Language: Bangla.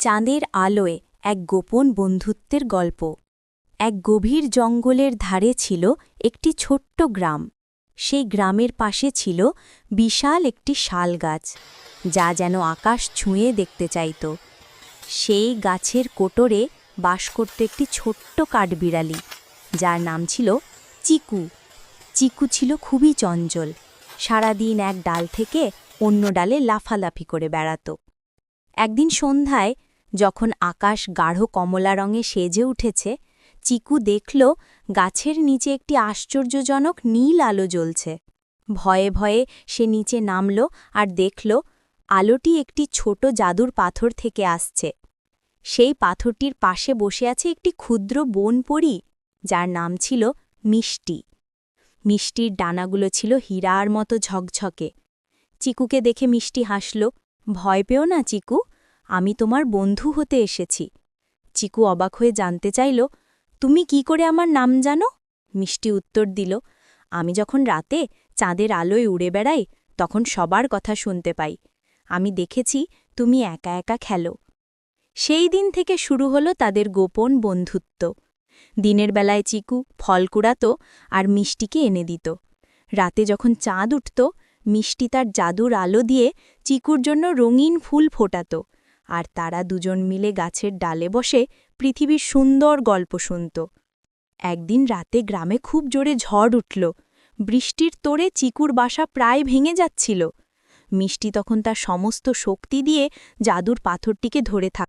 চাঁদের আলোয় এক গোপন বন্ধুত্বের গল্প। এক গভীর জঙ্গলের ধারে ছিল একটি ছোট্ট গ্রাম। সেই গ্রামের পাশে ছিল বিশাল একটি শাল গাছ, যা যেন আকাশ ছুঁয়ে দেখতে চাইত। সেই গাছের কোটরে বাস করত একটি ছোট্ট কাঠবিড়ালি, যার নাম ছিল চিকু। চিকু ছিল খুবই চঞ্চল, সারাদিন এক ডাল থেকে অন্য ডালে লাফালাফি করে বেড়াত। একদিন সন্ধ্যায় যখন আকাশ গাঢ় কমলা রঙে সেজে উঠেছে, চিকু দেখল গাছের নিচে একটি আশ্চর্যজনক নীল আলো জ্বলছে। ভয়ে ভয়ে সে নিচে নামল আর দেখল আলোটি একটি ছোট জাদুর পাথর থেকে আসছে। সেই পাথরটির পাশে বসে আছে একটি ক্ষুদ্র বনপরী যার নাম ছিল মিষ্টি। মিষ্টির ডানাগুলো ছিল হীরার মতো ঝকঝকে। চিকুকে দেখে মিষ্টি হাসল, ভয় পেও না, চিকু। আমি তোমার বন্ধু হতে এসেছি। চিকু অবাক হয়ে জানতে চাইল, তুমি কি করে আমার নাম জানো? মিষ্টি উত্তর দিল, আমি যখন রাতে চাঁদের আলোয় উড়ে বেড়াই, তখন সবার কথা শুনতে পাই। আমি দেখেছি তুমি একা একা খেলো। সেই দিন থেকে শুরু হলো তাদের গোপন বন্ধুত্ব। দিনের বেলায় চিকু ফল কুড়াত আর মিষ্টিকে এনে দিত। রাতে যখন চাঁদ উঠত, মিষ্টি তার জাদুর আলো দিয়ে চিকুর জন্য রঙিন ফুল ফোটাত। আর তারা দুজন মিলে গাছের ডালে বসে পৃথিবীর সুন্দর গল্প শুনত। একদিন রাতে গ্রামে খুব জোরে ঝড় উঠল। বৃষ্টির তোড়ে চিকুর বাসা প্রায় ভেঙে যাচ্ছিল। মিষ্টি তখন তার সমস্ত শক্তি দিয়ে জাদুর পাথরটিকে ধরে থাক